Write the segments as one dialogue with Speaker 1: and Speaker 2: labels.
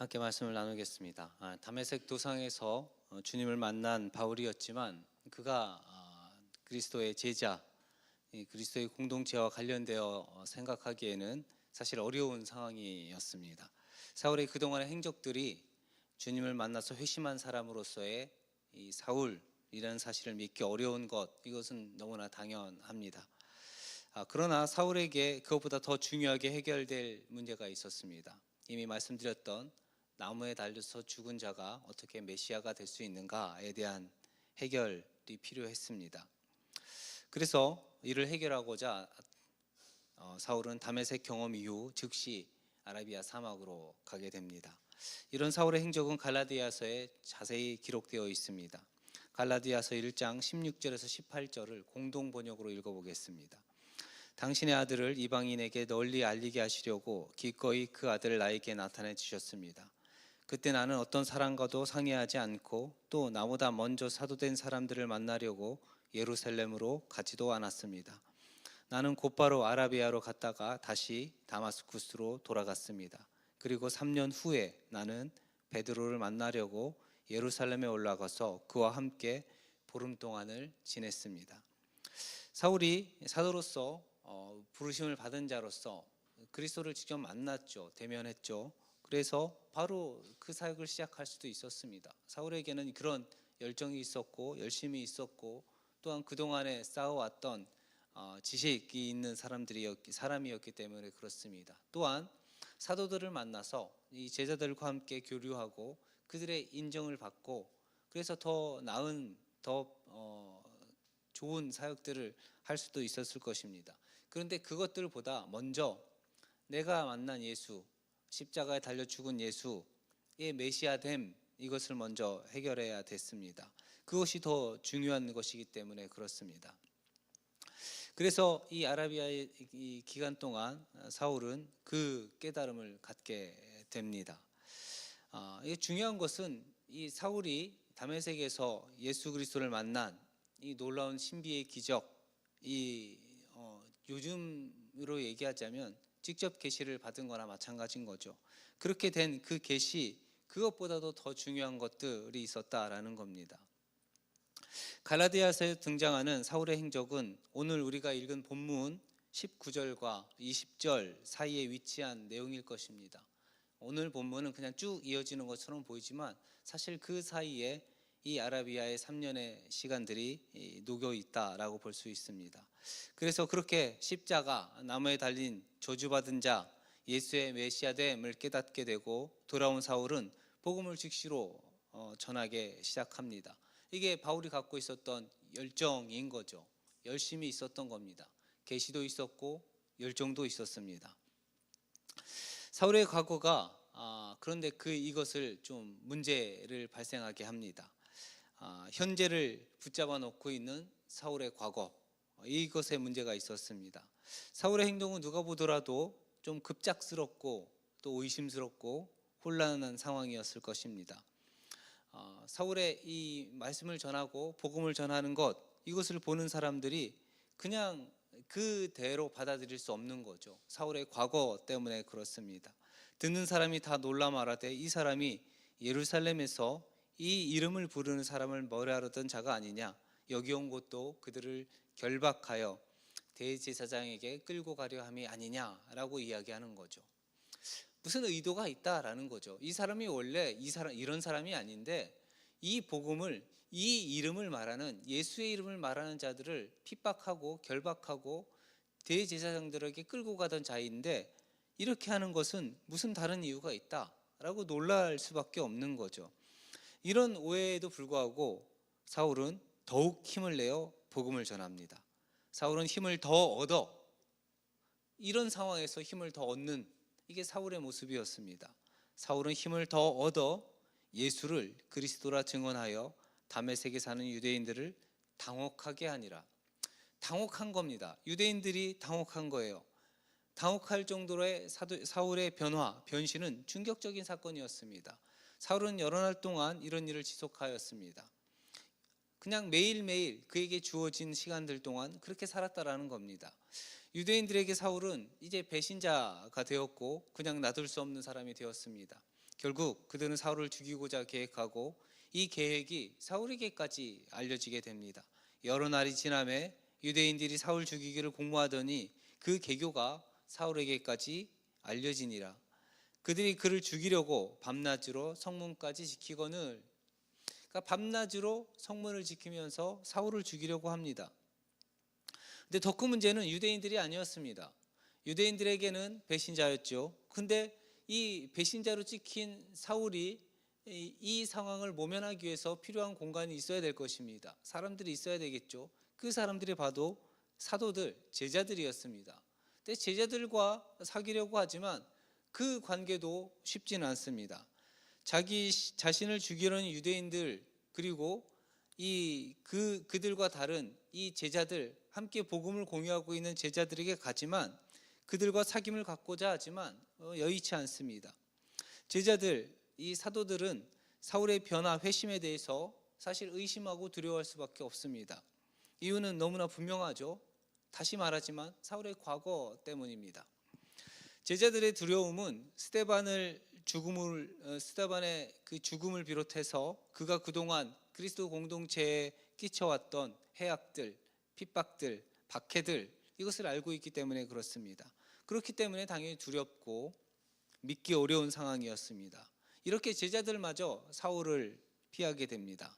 Speaker 1: 함께 말씀을 나누겠습니다. 아, 담에색 도상에서 어, 주님을 만난 바울이었지만 그가 아, 그리스도의 제자, 이 그리스도의 공동체와 관련되어 어, 생각하기에는 사실 어려운 상황이었습니다. 사울의 그동안의 행적들이 주님을 만나서 회심한 사람으로서의 이 사울이라는 사실을 믿기 어려운 것 이것은 너무나 당연합니다. 아, 그러나 사울에게 그것보다 더 중요하게 해결될 문제가 있었습니다. 이미 말씀드렸던 나무에 달려서 죽은 자가 어떻게 메시아가 될 수 있는가에 대한 해결이 필요했습니다. 그래서 이를 해결하고자 어, 사울은 다메섹 경험 이후 즉시 아라비아 사막으로 가게 됩니다. 이런 사울의 행적은 갈라디아서에 자세히 기록되어 있습니다. 갈라디아서 1장 16절에서 18절을 공동 번역으로 읽어보겠습니다. 당신의 아들을 이방인에게 널리 알리게 하시려고 기꺼이 그 아들을 나에게 나타내 주셨습니다. 그때 나는 어떤 사람과도 상의하지 않고 또 나보다 먼저 사도된 사람들을 만나려고 예루살렘으로 가지도 않았습니다. 나는 곧바로 아라비아로 갔다가 다시 다마스쿠스로 돌아갔습니다. 그리고 3년 후에 나는 베드로를 만나려고 예루살렘에 올라가서 그와 함께 보름 동안을 지냈습니다. 사울이 사도로서 어, 부르심을 받은 자로서 그리스도를 직접 만났죠. 대면했죠. 그래서 바로 그 사역을 시작할 수도 있었습니다. 사울에게는 그런 열정이 있었고 열심이 있었고 또한 그동안에 쌓아왔던 어, 지식이 있는 사람들이었기 사람이었기 때문에 그렇습니다. 또한 사도들을 만나서 이 제자들과 함께 교류하고 그들의 인정을 받고 그래서 더 나은 더 어, 좋은 사역들을 할 수도 있었을 것입니다. 그런데 그것들보다 먼저 내가 만난 예수, 십자가에 달려 죽은 예수의 메시아됨 이것을 먼저 해결해야 됐습니다. 그것이 더 중요한 것이기 때문에 그렇습니다. 그래서 이 아라비아의 이 기간 동안 사울은 그 깨달음을 갖게 됩니다. 아, 이 중요한 것은 이 사울이 다메섹에서 예수 그리스도를 만난 이 놀라운 신비의 기적, 이 어, 요즘으로 얘기하자면 직접 계시를 받은 거나 마찬가지인 거죠. 그렇게 된 그 계시 그것보다도 더 중요한 것들이 있었다라는 겁니다. 갈라디아서에 등장하는 사울의 행적은 오늘 우리가 읽은 본문 19절과 20절 사이에 위치한 내용일 것입니다. 오늘 본문은 그냥 쭉 이어지는 것처럼 보이지만 사실 그 사이에 이 아라비아의 3년의 시간들이 녹여 있다라고 볼 수 있습니다. 그래서 그렇게 십자가 나무에 달린 저주받은 자 예수의 메시아됨을 깨닫게 되고 돌아온 사울은 복음을 즉시로 어, 전하게 시작합니다. 이게 바울이 갖고 있었던 열정인 거죠. 열심히 있었던 겁니다. 계시도 있었고 열정도 있었습니다. 사울의 과거가 아, 그런데 그 이것을 좀 문제를 발생하게 합니다. 아, 현재를 붙잡아 놓고 있는 사울의 과거 이것에 문제가 있었습니다. 사울의 행동은 누가 보더라도 좀 급작스럽고 또 의심스럽고 혼란한 상황이었을 것입니다. 어, 사울의 이 말씀을 전하고 복음을 전하는 것 이것을 보는 사람들이 그냥 그대로 받아들일 수 없는 거죠. 사울의 과거 때문에 그렇습니다. 듣는 사람이 다 놀라 말하되 이 사람이 예루살렘에서 이 이름을 부르는 사람을 머리하려던 자가 아니냐 여기 온 곳도 그들을 결박하여 대제사장에게 끌고 가려 함이 아니냐라고 이야기하는 거죠. 무슨 의도가 있다라는 거죠. 이 사람이 원래 이 사람 이런 사람이 아닌데 이 복음을 이 이름을 말하는 예수의 이름을 말하는 자들을 핍박하고 결박하고 대제사장들에게 끌고 가던 자인데 이렇게 하는 것은 무슨 다른 이유가 있다라고 놀랄 수밖에 없는 거죠. 이런 오해에도 불구하고 사울은 더욱 힘을 내어 복음을 전합니다. 사울은 힘을 더 얻어 이런 상황에서 힘을 더 얻는 이게 사울의 모습이었습니다. 사울은 힘을 더 얻어 예수를 그리스도라 증언하여 담에색에 사는 유대인들을 당혹하게 하니라. 당혹한 겁니다. 유대인들이 당혹한 거예요. 당혹할 정도의 사울의 변화, 변신은 충격적인 사건이었습니다. 사울은 여러 날 동안 이런 일을 지속하였습니다. 그냥 매일매일 그에게 주어진 시간들 동안 그렇게 살았다라는 겁니다. 유대인들에게 사울은 이제 배신자가 되었고 그냥 놔둘 수 없는 사람이 되었습니다. 결국 그들은 사울을 죽이고자 계획하고 이 계획이 사울에게까지 알려지게 됩니다. 여러 날이 지남에 유대인들이 사울 죽이기를 공모하더니 그 계교가 사울에게까지 알려지니라. 그들이 그를 죽이려고 밤낮으로 성문까지 지키거늘 그러니까 밤낮으로 성문을 지키면서 사울을 죽이려고 합니다. 근데 더 큰 문제는 유대인들이 아니었습니다. 유대인들에게는 배신자였죠. 근데 이 배신자로 찍힌 사울이 이, 이 상황을 모면하기 위해서 필요한 공간이 있어야 될 것입니다. 사람들이 있어야 되겠죠. 그 사람들이 봐도 사도들, 제자들이었습니다. 근데 제자들과 사귀려고 하지만 그 관계도 쉽지는 않습니다. 자기 시- 자신을 죽이려는 유대인들 그리고 이 그 그들과 다른 이 제자들 함께 복음을 공유하고 있는 제자들에게 가지만 그들과 사귐을 갖고자 하지만 어, 여의치 않습니다. 제자들 이 사도들은 사울의 변화 회심에 대해서 사실 의심하고 두려워할 수밖에 없습니다. 이유는 너무나 분명하죠. 다시 말하지만 사울의 과거 때문입니다. 제자들의 두려움은 스테반을 죽음을 어, 스테반의 그 죽음을 비롯해서 그가 그동안 그리스도 공동체에 끼쳐왔던 해악들, 핍박들, 박해들 이것을 알고 있기 때문에 그렇습니다. 그렇기 때문에 당연히 두렵고 믿기 어려운 상황이었습니다. 이렇게 제자들마저 사울을 피하게 됩니다.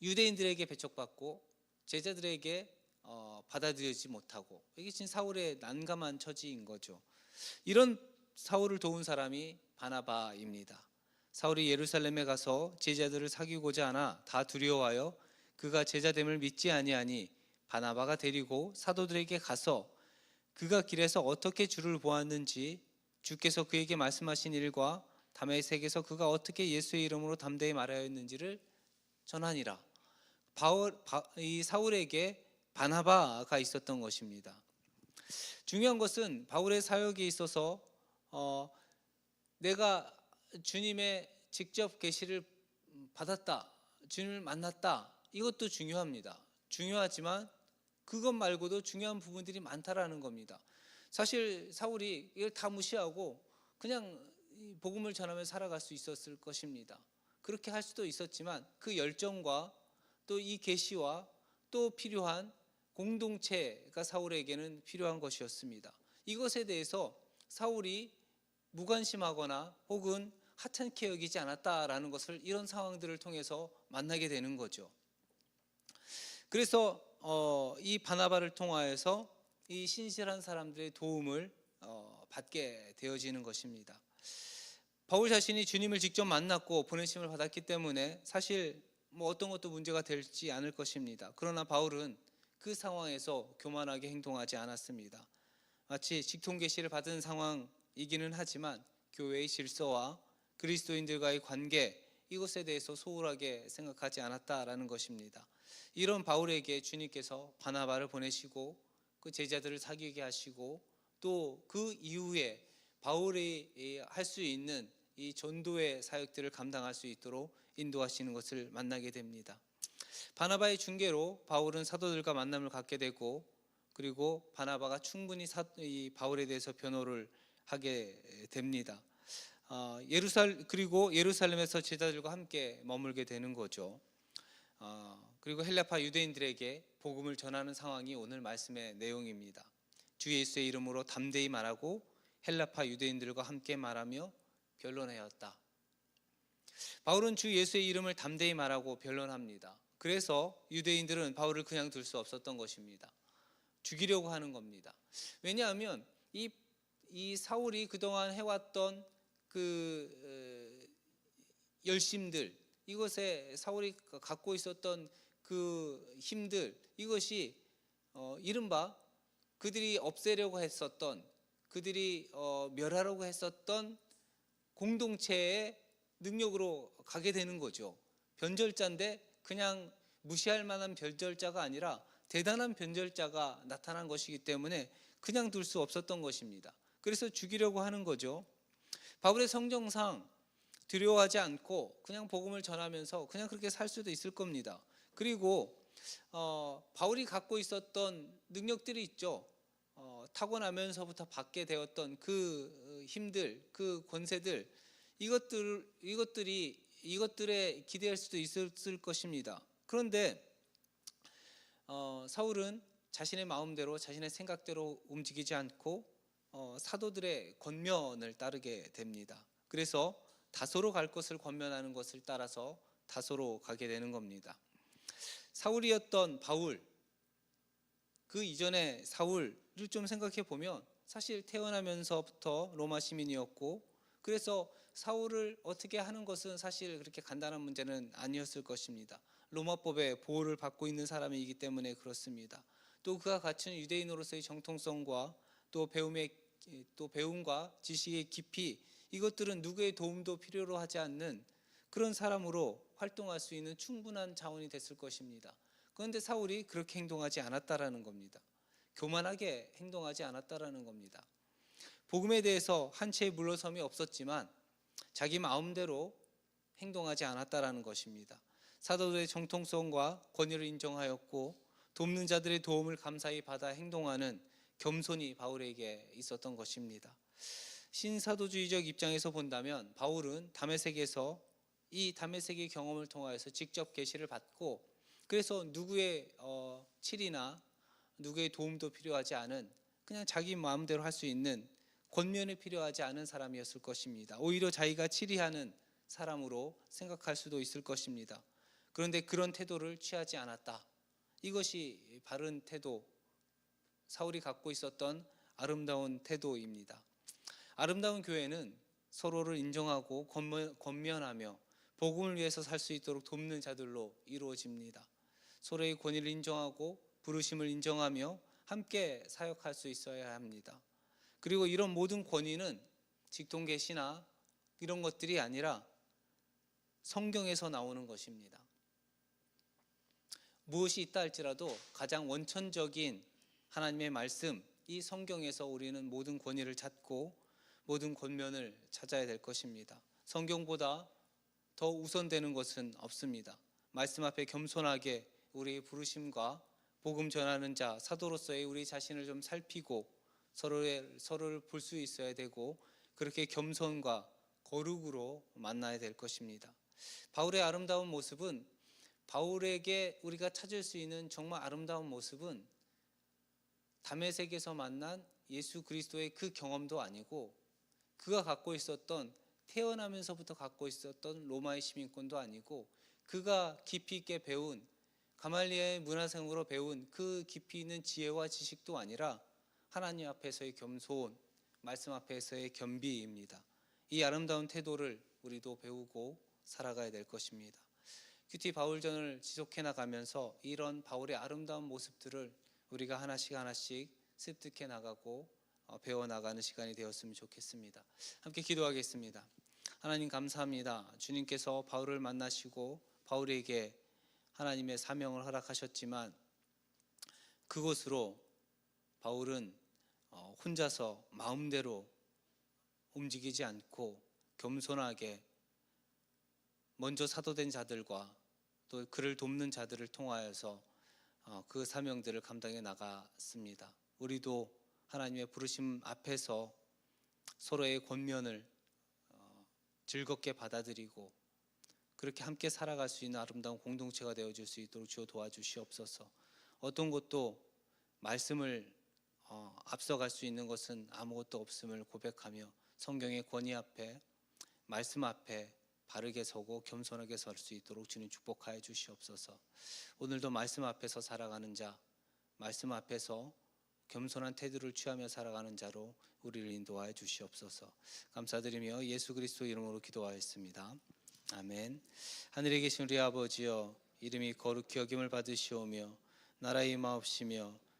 Speaker 1: 유대인들에게 배척받고 제자들에게 어, 받아들여지지 못하고 이게 진 사울의 난감한 처지인 거죠. 이런 사울을 도운 사람이 바나바입니다. 사울이 예루살렘에 가서 제자들을 사귀고자 하나 다 두려워하여 그가 제자됨을 믿지 아니하니 바나바가 데리고 사도들에게 가서 그가 길에서 어떻게 주를 보았는지 주께서 그에게 말씀하신 일과 담에색에서 그가 어떻게 예수의 이름으로 담대히 말하였는지를 전하니라. 바울, 바, 이 사울에게 바나바가 있었던 것입니다. 중요한 것은 바울의 사역에 있어서 어, 내가 주님의 직접 계시를 받았다, 주님을 만났다 이것도 중요합니다. 중요하지만 그것 말고도 중요한 부분들이 많다라는 겁니다. 사실 사울이 이걸 다 무시하고 그냥 이 복음을 전하며 살아갈 수 있었을 것입니다. 그렇게 할 수도 있었지만 그 열정과 또 이 계시와 또 필요한 공동체가 사울에게는 필요한 것이었습니다. 이것에 대해서 사울이 무관심하거나 혹은 하찮게 여기지 않았다라는 것을 이런 상황들을 통해서 만나게 되는 거죠. 그래서 어, 이 바나바를 통하여서 이 신실한 사람들의 도움을 어, 받게 되어지는 것입니다. 바울 자신이 주님을 직접 만났고 보내심을 받았기 때문에 사실 뭐 어떤 것도 문제가 되지 않을 것입니다. 그러나 바울은 그 상황에서 교만하게 행동하지 않았습니다. 마치 직통 계시를 받은 상황이기는 하지만 교회의 질서와 그리스도인들과의 관계 이것에 대해서 소홀하게 생각하지 않았다라는 것입니다. 이런 바울에게 주님께서 바나바를 보내시고 그 제자들을 사귀게 하시고 또 그 이후에 바울이 할 수 있는 이 전도의 사역들을 감당할 수 있도록 인도하시는 것을 만나게 됩니다. 바나바의 중계로 바울은 사도들과 만남을 갖게 되고 그리고 바나바가 충분히 사, 이 바울에 대해서 변호를 하게 됩니다. 어, 예루살 그리고 예루살렘에서 제자들과 함께 머물게 되는 거죠. 어, 그리고 헬라파 유대인들에게 복음을 전하는 상황이 오늘 말씀의 내용입니다. 주 예수의 이름으로 담대히 말하고 헬라파 유대인들과 함께 말하며 변론하였다. 바울은 주 예수의 이름을 담대히 말하고 변론합니다. 그래서 유대인들은 바울을 그냥 둘 수 없었던 것입니다. 죽이려고 하는 겁니다. 왜냐하면 이, 이 사울이 그동안 해왔던 그 어, 열심들 이것에 사울이 갖고 있었던 그 힘들 이것이 어, 이른바 그들이 없애려고 했었던 그들이 어, 멸하려고 했었던 공동체의 능력으로 가게 되는 거죠. 변절자인데 그냥 무시할 만한 변절자가 아니라 대단한 변절자가 나타난 것이기 때문에 그냥 둘 수 없었던 것입니다. 그래서 죽이려고 하는 거죠. 바울의 성정상 두려워하지 않고 그냥 복음을 전하면서 그냥 그렇게 살 수도 있을 겁니다. 그리고 어, 바울이 갖고 있었던 능력들이 있죠. 어, 타고나면서부터 받게 되었던 그 힘들, 그 권세들 이것들 이것들이 이것들에 기대할 수도 있었을 것입니다. 그런데 어, 사울은 자신의 마음대로 자신의 생각대로 움직이지 않고 어, 사도들의 권면을 따르게 됩니다. 그래서 다소로 갈 것을 권면하는 것을 따라서 다소로 가게 되는 겁니다. 사울이었던 바울 그 이전에 사울을 좀 생각해 보면 사실 태어나면서부터 로마 시민이었고 그래서 사울을 어떻게 하는 것은 사실 그렇게 간단한 문제는 아니었을 것입니다. 로마법의 보호를 받고 있는 사람이기 때문에 그렇습니다. 또 그가 갖춘 유대인으로서의 정통성과 또 배움의 또 배움과 지식의 깊이 이것들은 누구의 도움도 필요로 하지 않는 그런 사람으로 활동할 수 있는 충분한 자원이 됐을 것입니다. 그런데 사울이 그렇게 행동하지 않았다라는 겁니다. 교만하게 행동하지 않았다라는 겁니다. 복음에 대해서 한 채의 물러섬이 없었지만 자기 마음대로 행동하지 않았다라는 것입니다. 사도들의 정통성과 권위를 인정하였고 돕는 자들의 도움을 감사히 받아 행동하는 겸손이 바울에게 있었던 것입니다. 신사도주의적 입장에서 본다면 바울은 담에색에서 이 담에색의 경험을 통하여서 직접 계시를 받고 그래서 누구의 어, 칠이나 누구의 도움도 필요하지 않은 그냥 자기 마음대로 할 수 있는 권면이 필요하지 않은 사람이었을 것입니다. 오히려 자기가 치리하는 사람으로 생각할 수도 있을 것입니다. 그런데 그런 태도를 취하지 않았다. 이것이 바른 태도, 사울이 갖고 있었던 아름다운 태도입니다. 아름다운 교회는 서로를 인정하고 권면, 권면하며 복음을 위해서 살 수 있도록 돕는 자들로 이루어집니다. 서로의 권위를 인정하고 부르심을 인정하며 함께 사역할 수 있어야 합니다. 그리고 이런 모든 권위는 직통 계시나 이런 것들이 아니라 성경에서 나오는 것입니다. 무엇이 있다 할지라도 가장 원천적인 하나님의 말씀, 이 성경에서 우리는 모든 권위를 찾고 모든 권면을 찾아야 될 것입니다. 성경보다 더 우선되는 것은 없습니다. 말씀 앞에 겸손하게 우리의 부르심과 복음 전하는 자 사도로서의 우리 자신을 좀 살피고 서로의 서로를 볼 수 있어야 되고 그렇게 겸손과 거룩으로 만나야 될 것입니다. 바울의 아름다운 모습은 바울에게 우리가 찾을 수 있는 정말 아름다운 모습은 담에색에서 만난 예수 그리스도의 그 경험도 아니고 그가 갖고 있었던 태어나면서부터 갖고 있었던 로마의 시민권도 아니고 그가 깊이 있게 배운 가말리아의 문화생으로 배운 그 깊이 있는 지혜와 지식도 아니라 하나님 앞에서의 겸손, 말씀 앞에서의 겸비입니다. 이 아름다운 태도를 우리도 배우고 살아가야 될 것입니다. 큐티 바울전을 지속해 나가면서 이런 바울의 아름다운 모습들을 우리가 하나씩 하나씩 습득해 나가고 어, 배워 나가는 시간이 되었으면 좋겠습니다. 함께 기도하겠습니다. 하나님 감사합니다. 주님께서 바울을 만나시고 바울에게 하나님의 사명을 허락하셨지만 그곳으로 바울은 어, 혼자서 마음대로 움직이지 않고 겸손하게 먼저 사도된 자들과 또 그를 돕는 자들을 통하여서 어, 그 사명들을 감당해 나갔습니다. 우리도 하나님의 부르심 앞에서 서로의 권면을 어, 즐겁게 받아들이고 그렇게 함께 살아갈 수 있는 아름다운 공동체가 되어줄 수 있도록 주어 도와주시옵소서. 어떤 것도 말씀을 어, 앞서갈 수 있는 것은 아무것도 없음을 고백하며 성경의 권위 앞에 말씀 앞에 바르게 서고 겸손하게 설 수 있도록 주님 축복하여 주시옵소서. 오늘도 말씀 앞에서 살아가는 자, 말씀 앞에서 겸손한 태도를 취하며 살아가는 자로 우리를 인도하여 주시옵소서. 감사드리며 예수 그리스도 이름으로 기도하였습니다. 아멘. 하늘에 계신 우리 아버지여 이름이 거룩히 여김을 받으시오며 나라의 임하옵시며